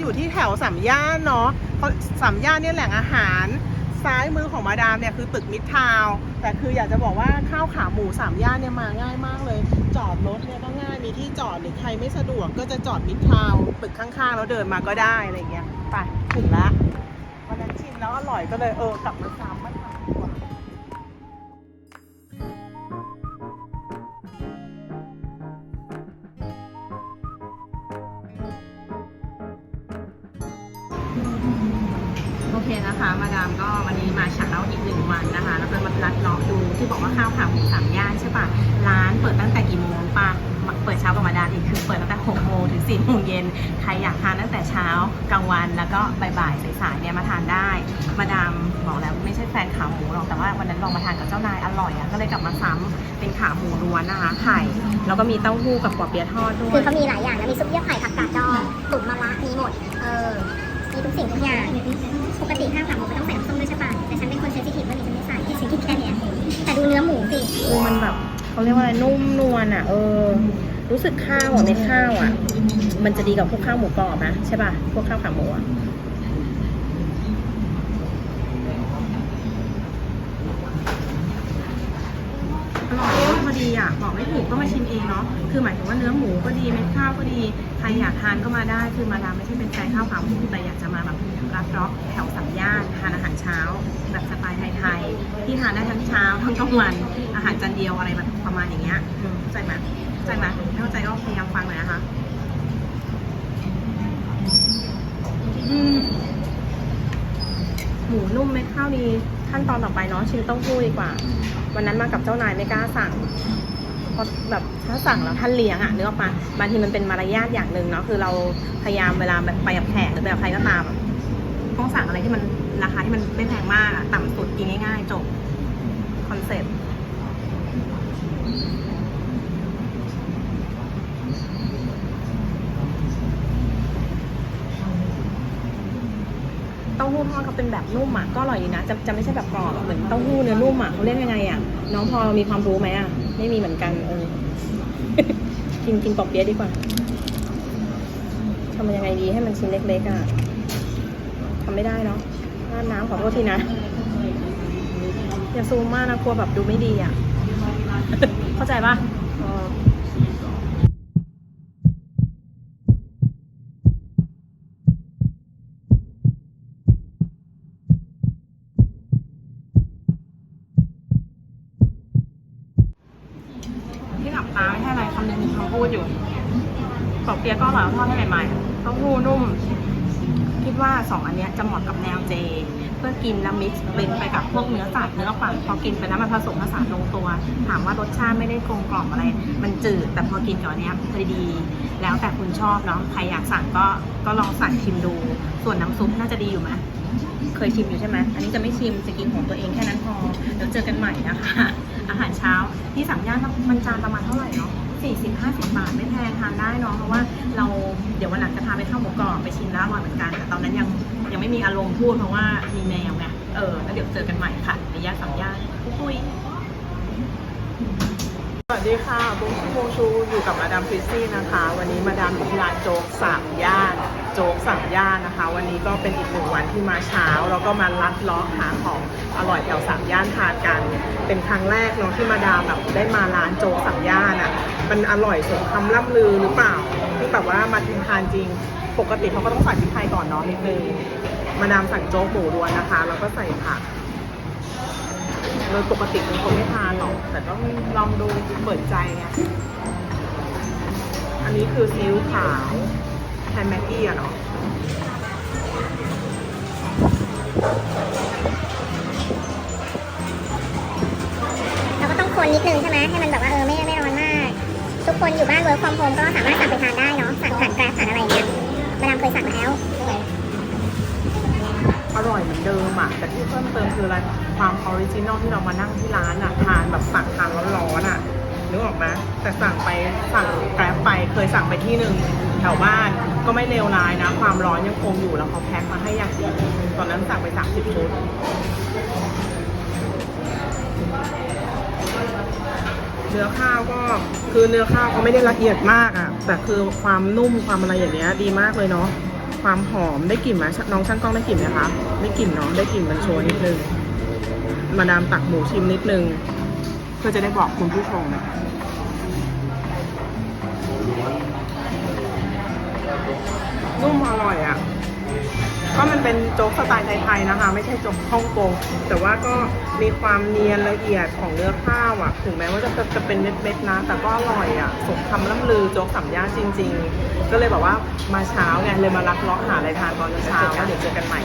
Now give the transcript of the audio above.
อยู่ที่แถวสามย่านเนาะเพราสามย่านเนี่ยแหล่งอาหาร ซ้ายมือของมาดามเนี่ยคือตึกมิตรทาวน์แต่คืออยากจะบอกว่าข้าวขาหมูสามย่านเนี่ยมาง่ายมากเลย จอดรถเนี่ยก็ง่ายมีที่จอดหรือใครไม่สะดวกก็จะจอดมิตรทาวน์ตึกข้างๆแล้วเดินมาก็ได้อะไรเงี้ยไปถึงละวันนั้นชิมแล้วอร่อยก็เลยเออกลับมาซ้ำ เคนะคะ มาดามก็วันนี้มาเช้าอีกหนึ่งวันนะคะ แล้วก็มาลัดเลาะดูที่บอกว่าข้าวขาหมูสามย่านใช่ปะร้านเปิดตั้งแต่กี่โมงปะเปิดเช้ากับมาดามอีกคือเปิดตั้งแต่หกโมงถึงสี่โมงเย็นใครอยากทานตั้งแต่เช้ากลางวันแล้วก็บ่ายๆสายๆเนี่ยมาทานได้ มาดามบอกแล้วไม่ใช่แฟนขาหมูหรอกแต่ว่าวันนั้นลองมาทานกับเจ้านายอร่อยอะก็เลยกลับมาซ้ำเป็นขาหมูล้วนนะคะไข่แล้วก็มีเต้าหู้กับปอเปี๊ยะทอดด้วคืย อเขามีหลายอย่างนะมีซุปเยื่อไผ่ผักกาดดองตุ๋นมะระมีหมด เออ มีทุกสิ่งทุกอย่าง เขาเรียกว่าอะไรนุ่มนวลอะ เออ รู้สึกข้าวอะเม็ดข้าวอะ มันจะดีกับพวกข้าวหมูกรอบนะใช่ป่ะพวกข้าวขาหมูอะอร่อยพอ ดีอะบอกไม่ถูกก็มาชิมเองเนาะคือหมายถึงว่าเนื้อหมูก็ดีเม็ดข้าวก็ดีใครอยากทานก็มาได้ คือมาดามไม่ใช่เป็นแฟนข้าวขาหมูแต่อยากจะมาแบบรับร็อกแถวสัมย่านทานอาหารเช้า แบบสไตล์ไทยๆที่ทานได้ทั้งเช้าทั้งกลางวันอาหารจานเดียวอะไรแบบประมาณอย่างเงี้ยเข้าใจไหมเข้าใจไหมไม่เข้าใจก็พยายามฟังหน่อยนะคะหมูนุ่มเม็ดข้าวดีขั้นตอนต่อไปเนาะชิมเต้าหู้ดีกว่าวันนั้นมากับเจ้านายไม่กล้าสั่งเพราะแบบถ้าสั่งแล้วท่านเลี้ยงอะนึกออกปะบางทีมันเป็นมารยาทอย่างหนึ่งเนาะคือเราพยายามเวลาแบบไปกับแขกหรือไปกับใครก็ตามอะต้องสั่งอะไรที่มันราคาที่มันไม่แพงมากอะต่ำสุดกินง่ายๆจบคอนเซ็ปต์ เต้าหู้ทอดเขาเป็นแบบนุ่มอะก็อร่อยดีนะจะจะไม่ใช่แบบกรอบอะเหมือนเต้าหู้เนื้อนุ่มอะเขาเรียกยังไงอะน้องพอมีความรู้ไหมอะไม่มีเหมือนกันเออกินกินปอกเปี๊ยะดีกว่าทำมันยังไงดีให้มันชิ้นเล็กๆอะทำไม่ได้เนาะราดน้ำขอโทษทีนะอย่าซูมมากนะกลัวแบบดูไม่ดีอะ เข้าใจปะ เออที่หลับตาไม่ใช่อะไรคำนึงมีคำพูดอยู่ปอกเปียก็อร่อยทอดให้ใหม่ๆเต้าหู้นุ่ม คิดว่าสองอันเนี้ยจะเหมาะกับแนวเจ เพื่อกินแล้วมิกซ์เบนไปกับพวกเนื้อสัตว์เนื้อปั่นพอกินไปแล้วมันผสมผสานลงตัว ถามว่ารสชาติไม่ได้กลมกล่อมอะไร มันจืดแต่พอกินกับอันเนี้ยพอดี แล้วแต่คุณชอบเนาะใครอยากสั่งก็ก็ลองสั่งชิมดู ส่วนน้ำซุปน่าจะดีอยู่ไหม เคยชิมอยู่ใช่ไหมอันนี้จะไม่ชิมจะกินของตัวเองแค่นั้นพอแล้วเจอกันใหม่นะคะ อาหารเช้าที่สั่งย่านมันจานประมาณเท่าไหร่เนาะสี่สิบห้าสิบบาทไม่แพงทานได้เนาะเพราะว่าเราเดี๋ยววันหลังจะพาไปข้าวหมูกรอบไปชิมแล้วอร่อยเหมือนกันแต่ตอนนั้นยังยังไม่มีอารมณ์พูดเพราะว่ามีแมวไงเออแล้วเดี๋ยวเจอกันใหม่ค่ะในย่านสามย่านคุย สวัสดีค่ะบุ้งชูบงชูอยู่กับมาดามคริสซี่นะคะ วันนี้มาดามอยู่ที่ร้านโจ๊กสามย่านโจ๊กสามย่านนะคะ วันนี้ก็เป็นอีกหนึ่งวันที่มาเช้าแล้วก็มาลัดล้อหาของอร่อยแถวสามย่านทานกัน เป็นครั้งแรกเนาะที่มาดามแบบได้มาร้านโจ๊กสามย่านอะมันอร่อยสมคำล่ำลือหรือเปล่าที่แบบว่ามาทานจริงปกติเขาก็ต้องใส่พริกไทยก่อนเนาะนิดนึงมาดามสั่งโจ๊กหมูล้วนนะคะแล้วก็ใส่ผัก โดยปกติเป็นคนไม่ทานหรอก แต่ต้องลองดูเปิดใจไงอันนี้คือซีอิ๊วขาวแทนแม็กกี้อะเนาะเราก็ต้องคนนิดนึงใช่ไหมให้มันแบบว่าเออไม่ไม่ร้อนมาก ทุกคนอยู่บ้านเวิร์กฟอร์มโฮมก็สามารถสั่งไปทานได้เนาะสั่งผ่านแกร็บผ่านอะไรเงี้ยมาดามเคยสั่งมาแล้ว อร่อยเหมือนเดิมอะแต่ที่เพิ่มเติมคืออะไรความออริจินอลที่เรามานั่งที่ร้านอะทานแบบสั่งทานร้อนๆอะนึกออกไหมแต่สั่งไปสั่งแกร็บไปเคยสั่งไปที่หนึ่งแถวบ้านก็ไม่เลวร้ายนะ ความร้อนยังคงอยู่แล้วเขาแพ็คมาให้อย่างดีตอนนั้นสั่งไป30ชุดเนื้อข้าวก็คือเนื้อข้าวเขาไม่ได้ละเอียดมากอะ่ะ แต่คือความนุ่มความอะไรอย่างเงี้ยดีมากเลยเนาะ ความหอมได้กลิ่นไหมน้องช่างกล้องได้กลิ่นไหมคะได้กลิ่นเนาะได้กลิ่นมันโชยนิดนึงมาดามตักหมูชิมนิดนึง เพื่อจะได้บอกคุณผู้ชมนุ่มอร่อยอะ่ะ ก็มันเป็นโจ๊กสไตล์ไทยๆนะคะ ไม่ใช่โจ๊กฮ่องกงแต่ว่าก็มีความเนียนละเอียดของเนื้อข้าวอะ่ะ ถึงแม้ว่าจะจะเป็นเม็ดๆนะ แต่ก็อร่อยอะ่ะสมคำล่ำลือโจ๊กสามย่านจริง ๆ ก็เลยแบบว่ามาเช้าไงเลยมาลักเลาะหาอะไรทานตอนเช้าแล้วเดี๋ยวเจอกันใหม่